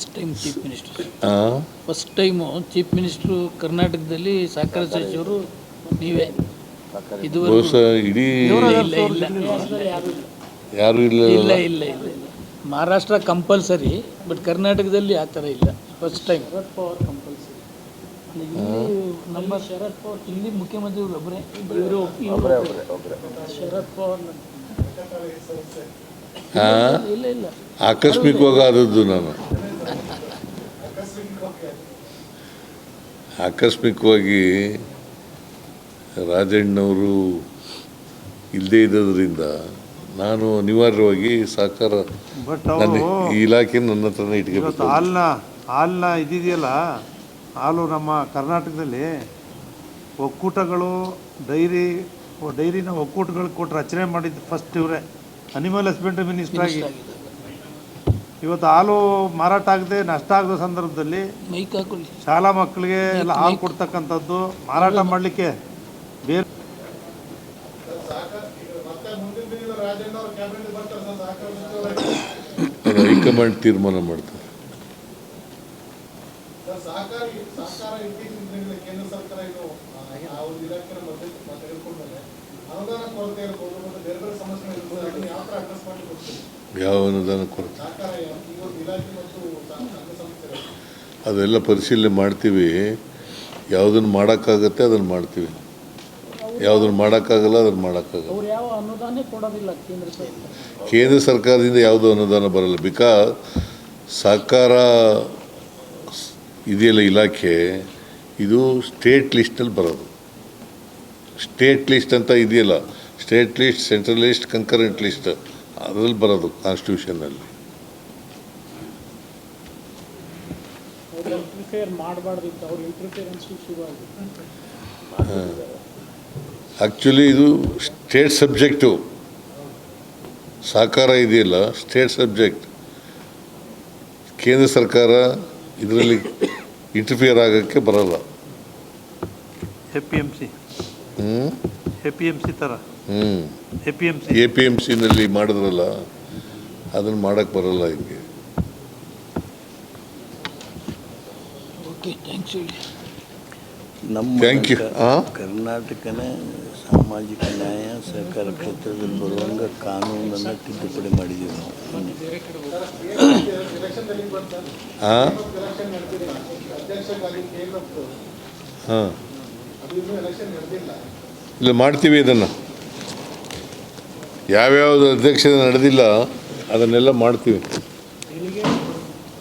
First time chief minister ಆ? First time chief minister ಕರ್ನಾಟಕದಲ್ಲಿ ಸಹಕಾರ ಸಚಿವರು ನೀವೇ. ಇದುವರೆಗೂ ಬಹುಶಃ ಇಡೀ ಇಲ್ಲ ಇಲ್ಲ. ಯಾರು ಇಲ್ಲ ಇಲ್ಲ. ಇಲ್ಲ? ಇಲ್ಲ ಇಲ್ಲ ಮಹಾರಾಷ್ಟ್ರ ಕಂಪಲ್ಸರಿ ಬಟ್ ಕರ್ನಾಟಕದಲ್ಲಿ ಆ ಥರ ಇಲ್ಲ. First time Sharad Pawar compulsory ನಮ್ಮ ಶರದ್ ಪವಾರ್ ಇಲ್ಲಿ ಮುಖ್ಯಮಂತ್ರಿ ಒಬ್ಬರೇ ಇವರು ಶರದ್ ಪವಾರ್? ಇಲ್ಲ ಇಲ್ಲ. ಆಕಸ್ಮಿಕವಾಗಿ ಆದದ್ದು ನಾನು. ಆಕಸ್ಮಿಕವಾಗಿ ರಾಜಣ್ಣವರು ಇಲ್ಲದೇ ಇದ್ದರಿಂದ ನಾನು ಅನಿವಾರ್ಯವಾಗಿ ಸಹಕಾರ ಬಟ್ ನನ್ನ ಈ ಇಲಾಖೆ ನನ್ನ ಹತ್ರನೇ ಇವತ್ತು ಇಟ್ಕೋಬೇಕು ಹಾಲ್ನ ಹಾಲ್ನ ಇದಿದೆಯಲ್ಲ ಹಾಲು ನಮ್ಮ ಕರ್ನಾಟಕದಲ್ಲಿ ಒಕ್ಕೂಟಗಳು ಡೈರಿ ಡೈರಿನ ಒಕ್ಕೂಟಗಳು ಕೊಟ್ಟು ರಚನೆ ಮಾಡಿದ್ದು ಫಸ್ಟ್ ಇವರೇ. ಅನಿಮಲ್ ಹಸ್ಬೆಂಡ್ರಿ ಮಿನಿಸ್ಟರ್ ಆಗಿ. ಇವತ್ತು ಹಾಲು ಮಾರಾಟ ಆಗದೆ ನಷ್ಟ ಆಗದ ಸಂದರ್ಭದಲ್ಲಿ ಮೈಕ್ ಹಾಕೊಳ್ಳಿ. ಶಾಲಾ ಮಕ್ಕಳಿಗೆ ಎಲ್ಲ ಹಾಲು ಕೊಡ್ತಕ್ಕಂಥದ್ದು ಮಾರಾಟ ಮಾಡಲಿಕ್ಕೆ ಬೇರೆ ಹೈಕಮಾಂಡ್ ತೀರ್ಮಾನ ಮಾಡ್ತಾರೆ. ಯಾವ ಅನುದಾನ ಕೊರತೆ? ಅದೆಲ್ಲ ಪರಿಶೀಲನೆ ಮಾಡ್ತೀವಿ. ಯಾವುದನ್ನು ಮಾಡೋಕ್ಕಾಗತ್ತೆ ಅದನ್ನು ಮಾಡ್ತೀವಿ. ಯಾವುದನ್ನು ಮಾಡೋಕ್ಕಾಗಲ್ಲ ಅದನ್ನು ಮಾಡೋಕ್ಕಾಗಲ್ಲ. ಕೇಂದ್ರ ಸರ್ಕಾರ. ಕೇಂದ್ರ ಸರ್ಕಾರದಿಂದ ಯಾವುದೂ ಅನುದಾನ ಬರಲ್ಲ. ಬಿಕಾ ಸಹಕಾರ ಇದೆಯಲ್ಲ ಇಲಾಖೆ ಇದು ಸ್ಟೇಟ್ ಲಿಸ್ಟಲ್ಲಿ ಬರೋದು. ಸ್ಟೇಟ್ ಲಿಸ್ಟ್ ಅಂತ ಇದೆಯಲ್ಲ state list central list concurrent list ಅದರಲ್ಲಿ ಬರೋದು ಕಾನ್ಸ್ಟಿಟ್ಯೂಷನಲ್ಲಿ ಇಂಟರ್ಫಿಯರ್ ಮಾಡಬಾರ್ದಿತ್ತು ಅವ್ರು ಇಂಟರ್ಫಿಯರೆನ್ಸ್ ಶುರು ಆಗಿದೆ ಆ್ಯಕ್ಚುಲಿ ಇದು ಸ್ಟೇಟ್ ಸಬ್ಜೆಕ್ಟು ಸಹಕಾರ ಇದೆಯಲ್ಲ ಸ್ಟೇಟ್ ಸಬ್ಜೆಕ್ಟ್ ಕೇಂದ್ರ ಸರ್ಕಾರ ಇದರಲ್ಲಿ ಇಂಟರ್ಫಿಯರ್ ಆಗೋಕ್ಕೆ ಬರಲ್ಲ. ಎ ಪಿ ಎಂ ಸಿ ಹ್ಞೂ ಎ ಪಿ ಎಂ ಸಿ ಥರ ಹ್ಞೂ A P M C A P M ಸಿನಲ್ಲಿ ಮಾಡಿದ್ರಲ್ಲ ಅದನ್ನು ಮಾಡೋಕ್ಕೆ ಬರಲ್ಲ ಹಿಂಗೆ. ನಮ್ಮ Thank you. ಕ- ಆ? ಕರ್ನಾಟಕನ ಸಾಮಾಜಿಕ ನ್ಯಾಯ ಸಹಕಾರ ಕ್ಷೇತ್ರದಲ್ಲಿ ಬರುವಂಗ ಕಾನೂನನ್ನು ತಿದ್ದುಪಡಿ ಮಾಡಿದ್ದೀವಿ ನಾವು. ಹಾಂ ಹಾಂ. ಇಲ್ಲ ಮಾಡ್ತೀವಿ ಇದನ್ನು. ಯಾವ್ಯಾವುದು ಅಧ್ಯಕ್ಷತೆ ನಡೆದಿಲ್ಲ ಅದನ್ನೆಲ್ಲ ಮಾಡ್ತೀವಿ.